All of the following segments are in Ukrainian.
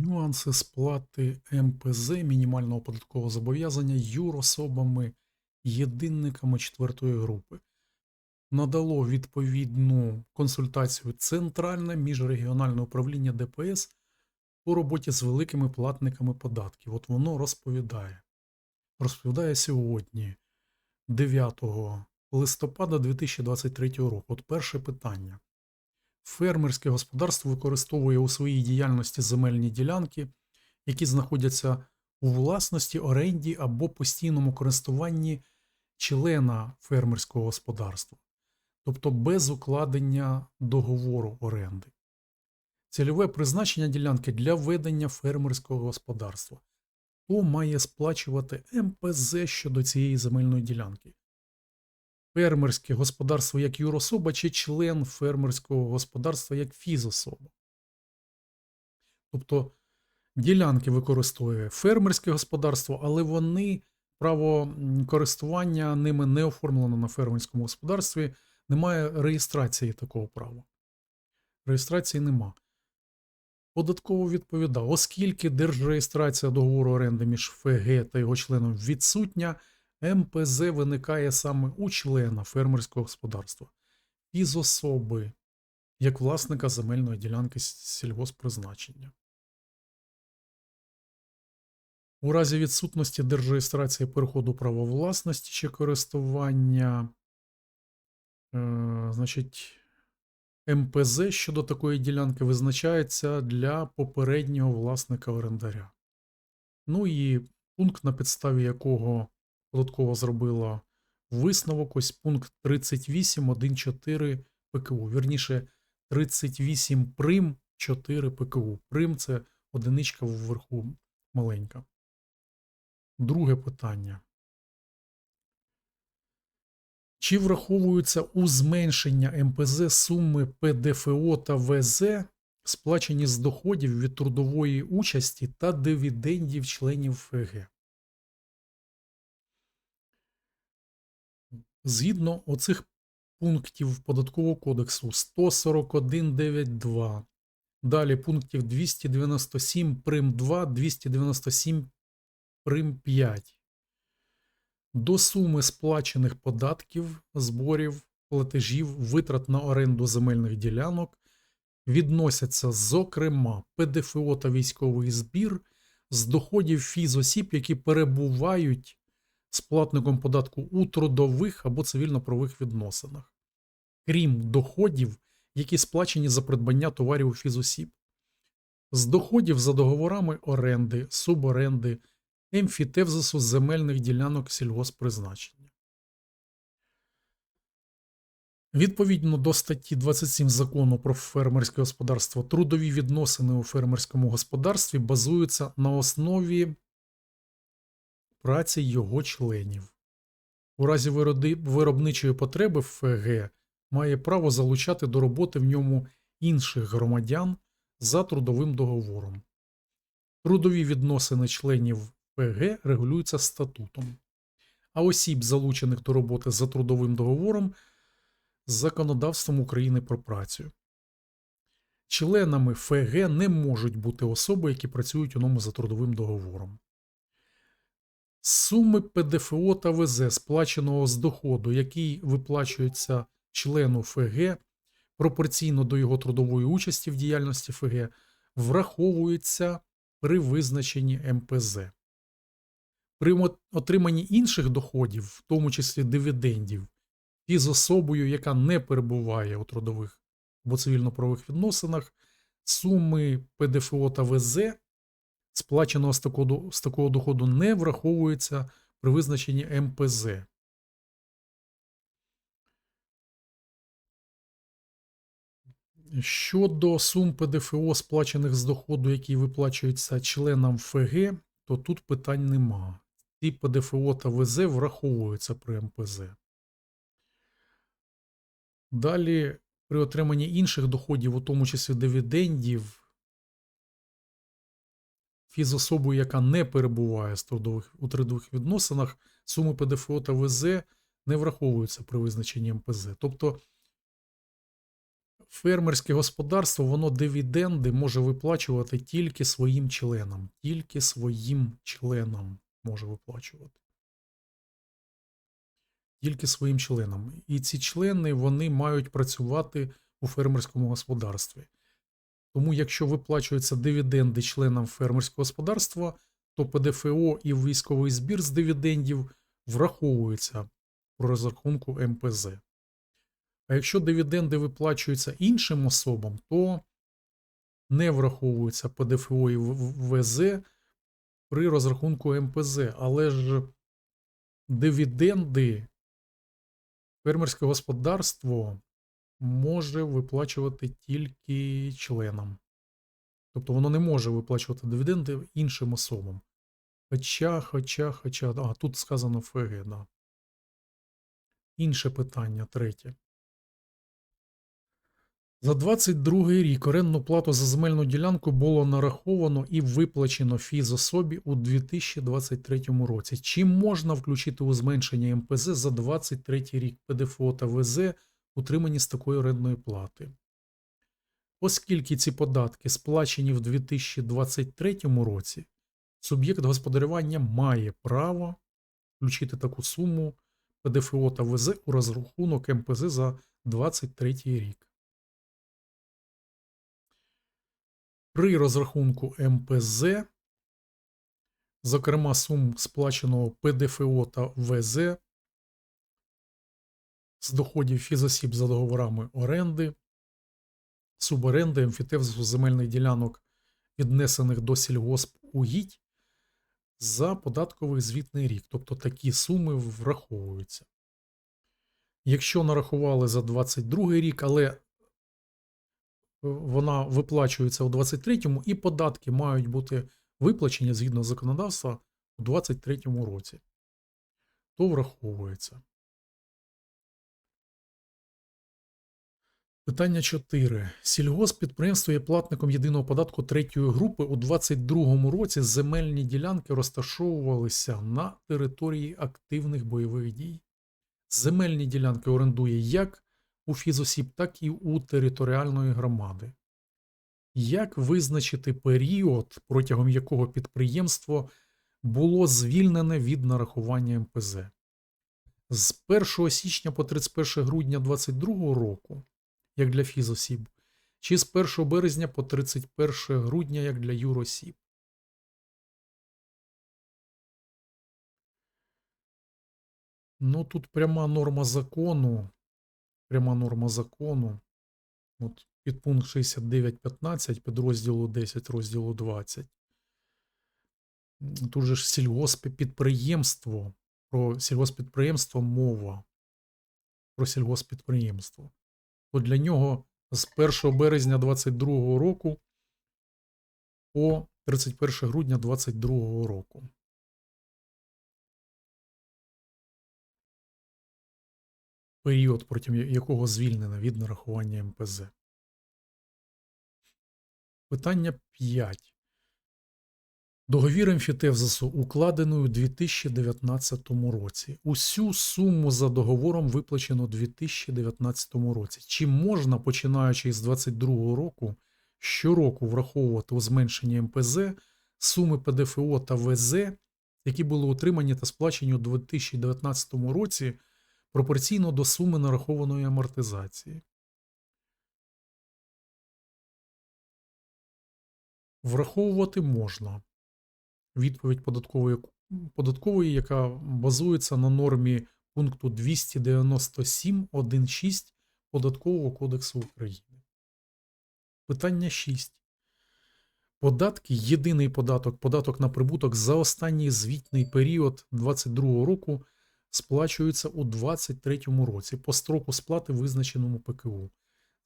Нюанси сплати МПЗ мінімального податкового зобов'язання юрособами єдинниками четвертої групи. Надало відповідну консультацію Центральне міжрегіональне управління ДПС по роботі з великими платниками податків. От воно розповідає. Розповідає сьогодні, 9 листопада 2023 року. От перше питання. Фермерське господарство використовує у своїй діяльності земельні ділянки, які знаходяться у власності, оренді або постійному користуванні члена фермерського господарства, тобто без укладення договору оренди. Цільове призначення ділянки для ведення фермерського господарства. Хто має сплачувати МПЗ щодо цієї земельної ділянки? Фермерське господарство як юрособа чи член фермерського господарства як фізособа. Тобто ділянки використовує фермерське господарство, але вони право користування ними не оформлено на фермерському господарстві, немає реєстрації такого права. Реєстрації нема. Податково відповідав, оскільки держреєстрація договору оренди між ФГ та його членом відсутня, МПЗ виникає саме у члена фермерського господарства із особи, як власника земельної ділянки с- сільгосппризначення. У разі відсутності держреєстрації переходу права власності чи користування, е, значить, МПЗ щодо такої ділянки визначається для попереднього власника орендаря. Ну і пункт, на підставі якого податкова зробила висновок, ось пункт 38.1.4 ПКУ. Вірніше, 38 прим 4 ПКУ. Прим це одиничка вверху маленька. Друге питання. Чи враховуються у зменшення МПЗ суми ПДФО та ВЗ, сплачені з доходів від трудової участі та дивідендів членів ФГ? Згідно оцих пунктів Податкового кодексу 141.9.2, далі пунктів 297 прим. 2, 297 прим. 5. До суми сплачених податків, зборів, платежів, витрат на оренду земельних ділянок відносяться, зокрема, ПДФО та військовий збір з доходів фізосіб, які перебувають з платником податку у трудових або цивільно-правових відносинах, крім доходів, які сплачені за придбання товарів у фізосіб, з доходів за договорами оренди, суборенди, емфітевзису земельних ділянок сільгосппризначення. Відповідно до статті 27 закону про фермерське господарство, трудові відносини у фермерському господарстві базуються на основі праці його членів. У разі виробничої потреби ФГ має право залучати до роботи в ньому інших громадян за трудовим договором. Трудові відносини членів ФГ регулюються статутом, а осіб, залучених до роботи за трудовим договором, з законодавством України про працю. Членами ФГ не можуть бути особи, які працюють у ньому за трудовим договором. Суми ПДФО та ВЗ, сплаченого з доходу, який виплачується члену ФГ пропорційно до його трудової участі в діяльності ФГ, враховуються при визначенні МПЗ. При отриманні інших доходів, в тому числі дивідендів, із особою, яка не перебуває у трудових або цивільно-правових відносинах, суми ПДФО та ВЗ сплаченого з такого, доходу не враховується при визначенні МПЗ. Щодо сум ПДФО, сплачених з доходу, які виплачуються членам ФГ, то тут питань нема. Ці ПДФО та ВЗ враховуються при МПЗ. Далі, при отриманні інших доходів, у тому числі дивідендів, фізособою, яка не перебуває з трудових, у трудових відносинах, суми ПДФО та ВЗ не враховуються при визначенні МПЗ. Тобто фермерське господарство, воно дивіденди може виплачувати тільки своїм членам. Тільки своїм членам може виплачувати. Тільки своїм членам. І ці члени вони мають працювати у фермерському господарстві. Тому, якщо виплачуються дивіденди членам фермерського господарства, то ПДФО і військовий збір з дивідендів враховуються в розрахунку МПЗ. А якщо дивіденди виплачуються іншим особам, то не враховуються ПДФО і ВЗ при розрахунку МПЗ. Але ж дивіденди фермерське господарство може виплачувати тільки членам. Тобто воно не може виплачувати дивіденди іншим особам. Хоча, хоча, хоча. А, тут сказано ФГ, да. Інше питання, третє. За 22 рік орендну плату за земельну ділянку було нараховано і виплачено фізособі у 2023 році. Чи можна включити у зменшення МПЗ за 23 рік ПДФО та ВЗ, утримані з такої орендної плати? Оскільки ці податки сплачені в 2023 році, суб'єкт господарювання має право включити таку суму ПДФО та ВЗ у розрахунок МПЗ за 23 рік. При розрахунку МПЗ, зокрема сум сплаченого ПДФО та ВЗ з доходів фізосіб за договорами оренди, суборенди, емфітевзу земельних ділянок, віднесених до сільгоспугідь за податковий звітний рік. Тобто такі суми враховуються. Якщо нарахували за 22 рік, але вона виплачується у 23-му, і податки мають бути виплачені згідно законодавства у 23-му році, то враховується. Питання 4. Сільгоспідприємство є платником єдиного податку третьої групи у 2022 році земельні ділянки розташовувалися на території активних бойових дій. Земельні ділянки орендує як у фізосіб, так і у територіальної громади. Як визначити період, протягом якого підприємство було звільнене від нарахування МПЗ? З 1 січня по 31 грудня 2022 року, як для фізосіб, чи з 1 березня по 31 грудня, як для юросіб? Ну, тут пряма норма закону пряма норма закону. От Підпункт 69.15 підрозділу 10 розділу 20. Тут же ж сільгоспідприємство. Про сільгоспідприємство мова. Про сільгоспідприємство. То для нього з 1 березня 2022 року по 31 грудня 2022 року. період, протягом якого звільнено від нарахування МПЗ. Питання 5. Договір емфітевзису укладений у 2019 році. Усю суму за договором виплачено у 2019 році. Чи можна, починаючи з 2022 року, щороку враховувати у зменшенні МПЗ суми ПДФО та ВЗ, які були отримані та сплачені у 2019 році пропорційно до суми нарахованої амортизації. Враховувати можна відповідь податкової, податкової, яка базується на нормі пункту 297.1.6 Податкового кодексу України. Питання 6. Податки, єдиний податок, податок на прибуток за останній звітний період 2022 року сплачуються у 2023 році по строку сплати, визначеному ПКУ.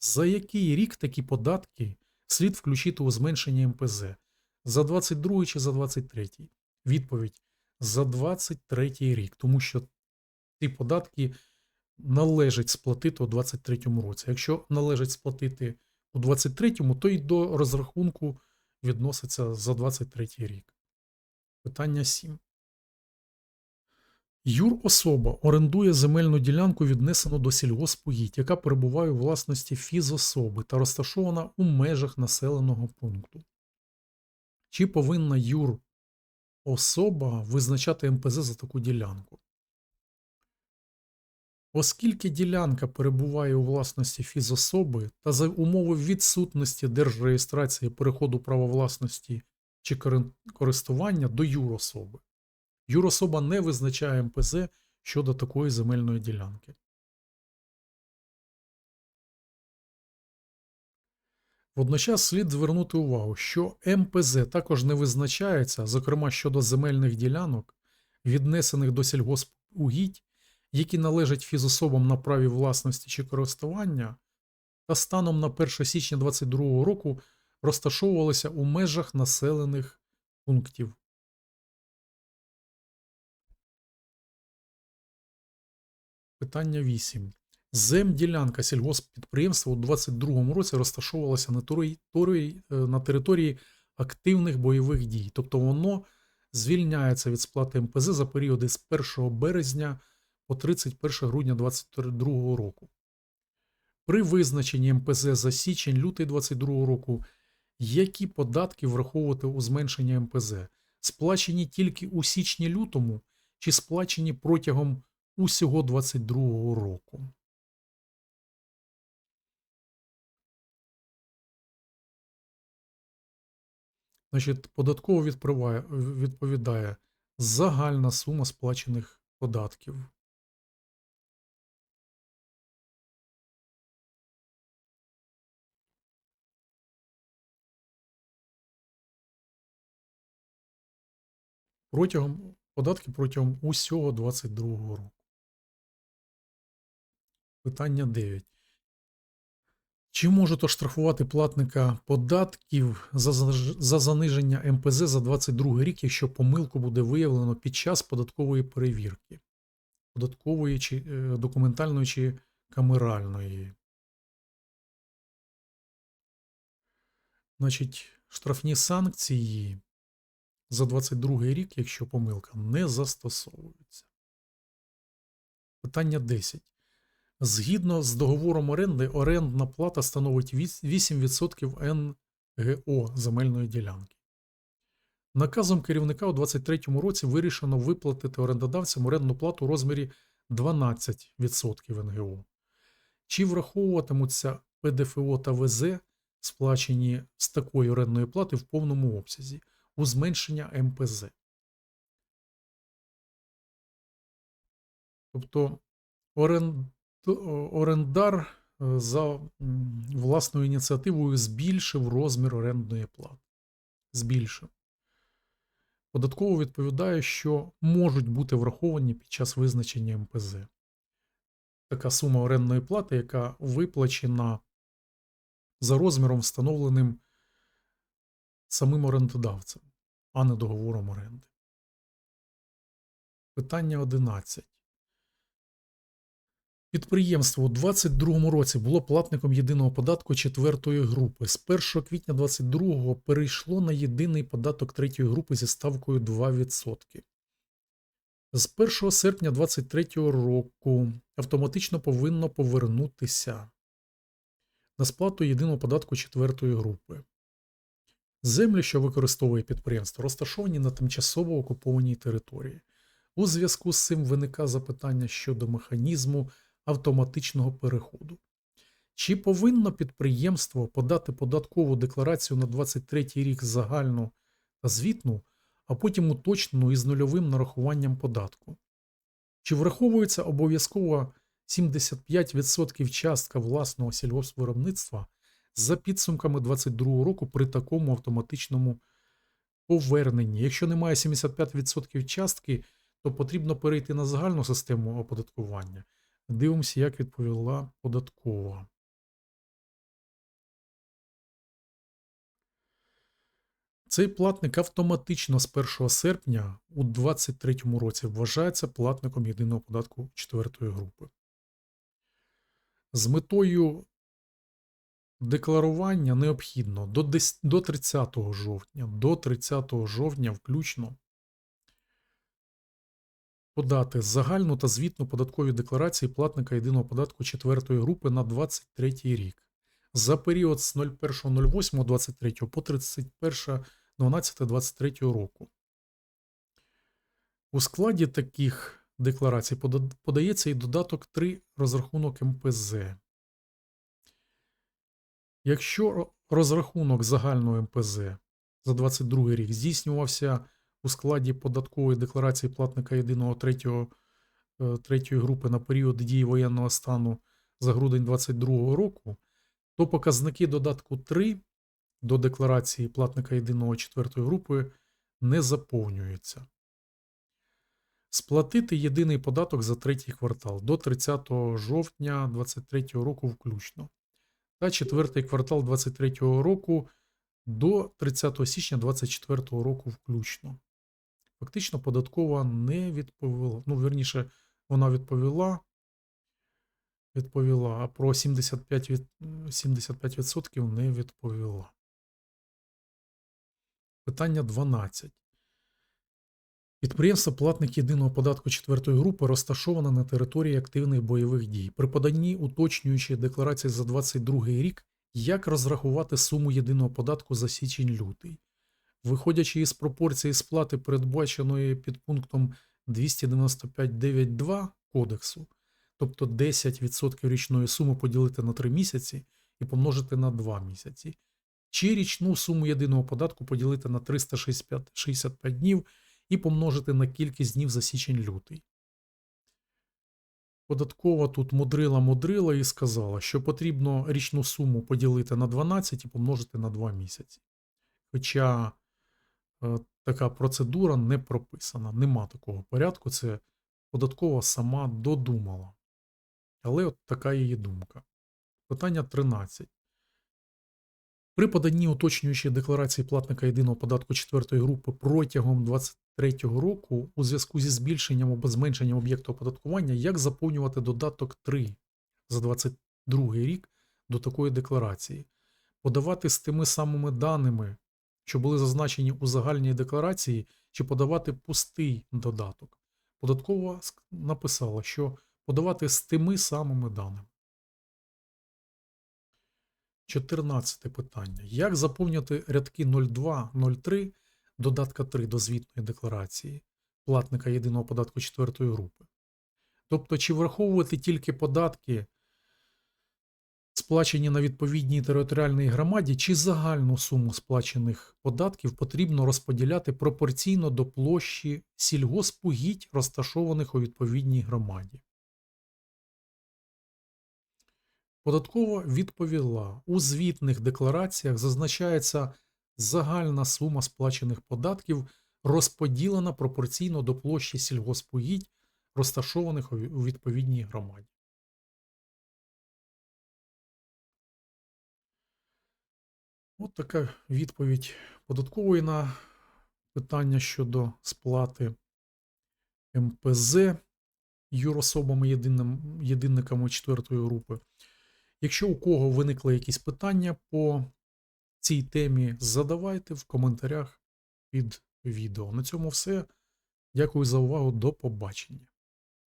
За який рік такі податки слід включити у зменшення МПЗ? За 22 чи за 23? Відповідь за 23 рік, тому що ці податки належить сплатити у 23 році. Якщо належить сплатити у 23, то й до розрахунку відноситься за 23 рік. Питання 7. Юр-особа орендує земельну ділянку, віднесену до сільгоспугідь, яка перебуває у власності фізособи та розташована у межах населеного пункту. Чи повинна юр-особа визначати МПЗ за таку ділянку? Оскільки ділянка перебуває у власності фізособи та за умови відсутності держреєстрації переходу права власності чи користування до юрособи, юрособа не визначає МПЗ щодо такої земельної ділянки. Водночас слід звернути увагу, що МПЗ також не визначається, зокрема щодо земельних ділянок, віднесених до сільгоспугідь, які належать фізособам на праві власності чи користування, та станом на 1 січня 2022 року розташовувалися у межах населених пунктів. Питання 8. Земділянка сільгосппідприємства у 2022 році розташовувалася на території, е, на території активних бойових дій. Тобто воно звільняється від сплати МПЗ за періоди з 1 березня по 31 грудня 2022 року. При визначенні МПЗ за січень-лютий 2022 року, які податки враховувати у зменшенні МПЗ? Сплачені тільки у січні-лютому чи сплачені протягом усього 2022 року? Значить, податково відповідає загальна сума сплачених податків. Протягом податки протягом усього 22 року. Питання 9. Чи можуть оштрафувати платника податків за, заниження МПЗ за 22 рік, якщо помилку буде виявлено під час податкової перевірки? Податкової чи е, документальної чи камеральної? Значить, штрафні санкції за 22 рік, якщо помилка, не застосовуються. Питання 10. Згідно з договором оренди, орендна плата становить 8% НГО земельної ділянки. Наказом керівника у 2023 році вирішено виплатити орендодавцям орендну плату у розмірі 12% НГО. Чи враховуватимуться ПДФО та ВЗ, сплачені з такої орендної плати в повному обсязі, у зменшення МПЗ? Тобто орен- орендар е, за власною ініціативою збільшив розмір орендної плати. Збільшив. Податково відповідає, що можуть бути враховані під час визначення МПЗ. Така сума орендної плати, яка виплачена за розміром, встановленим самим орендодавцем, а не договором оренди. Питання 11. Підприємство у 2022 році було платником єдиного податку четвертої групи. З 1 квітня 2022 перейшло на єдиний податок третьої групи зі ставкою 2%. З 1 серпня 2023 року автоматично повинно повернутися на сплату єдиного податку четвертої групи. Землі, що використовує підприємство, розташовані на тимчасово окупованій території. У зв'язку з цим виникає запитання щодо механізму автоматичного переходу. Чи повинно підприємство подати податкову декларацію на 23 рік загальну та звітну, а потім уточнену із нульовим нарахуванням податку? Чи враховується обов'язково 75% частка власного сільгоспвиробництва за підсумками 2022 року при такому автоматичному поверненні? Якщо немає 75% частки, то потрібно перейти на загальну систему оподаткування. Дивимося, як відповіла податкова. Цей платник автоматично з 1 серпня у 2023 році вважається платником єдиного податку 4 групи. З метою декларування необхідно до, 10 до 30 жовтня, до 30 жовтня включно подати загальну та звітну податкові декларації платника єдиного податку четвертої групи на 23 рік за період з 01.08.23 по 31.12.23 року. У складі таких декларацій подається і додаток 3 розрахунок МПЗ. Якщо розрахунок загального МПЗ за 22 рік здійснювався у складі податкової декларації платника єдиного третього, е, третьої групи на період дії воєнного стану за грудень 2022 року, то показники додатку 3 до декларації платника єдиного четвертої групи не заповнюються. Сплатити єдиний податок за третій квартал до 30 жовтня 2023 року включно та четвертий квартал 2023 року до 30 січня 2024 року включно. Фактично, податкова не відповіла. Ну, верніше, вона відповіла. Відповіла, а про 75%, від, 75% не відповіла. Питання 12. Підприємство платник єдиного податку четвертої групи розташоване на території активних бойових дій. При поданні уточнюючої декларації за 22 рік, як розрахувати суму єдиного податку за січень-лютий. Виходячи із пропорції сплати, передбаченої під пунктом 295.9.2 кодексу, тобто 10% річної суми поділити на 3 місяці і помножити на 2 місяці, чи річну суму єдиного податку поділити на 365 днів і помножити на кількість днів за січень-лютий. Податкова тут мудрила-мудрила і сказала, що потрібно річну суму поділити на 12 і помножити на 2 місяці. Хоча така процедура не прописана, нема такого порядку, це податкова сама додумала. Але от така її думка. Питання 13. При поданні уточнюючої декларації платника єдиного податку четвертої групи протягом 2023 року у зв'язку зі збільшенням або зменшенням об'єкту оподаткування, як заповнювати додаток 3 за 2022 рік до такої декларації, подавати з тими самими даними, що були зазначені у загальній декларації, чи подавати пустий додаток. Податкова написала, що подавати з тими самими даними. 14 питання. Як заповнити рядки 02, 03 додатка 3 до звітної декларації платника єдиного податку четвертої групи? Тобто, чи враховувати тільки податки, сплачені на відповідній територіальній громаді, чи загальну суму сплачених податків потрібно розподіляти пропорційно до площі сільгоспугідь, розташованих у відповідній громаді? Податкова відповіла: у звітних деклараціях зазначається загальна сума сплачених податків, розподілена пропорційно до площі сільгоспугідь, розташованих у відповідній громаді. От така відповідь податкової на питання щодо сплати МПЗ юрособами єдиним, єдинниками четвертої групи. Якщо у кого виникли якісь питання по цій темі, задавайте в коментарях під відео. На цьому все. Дякую за увагу. До побачення.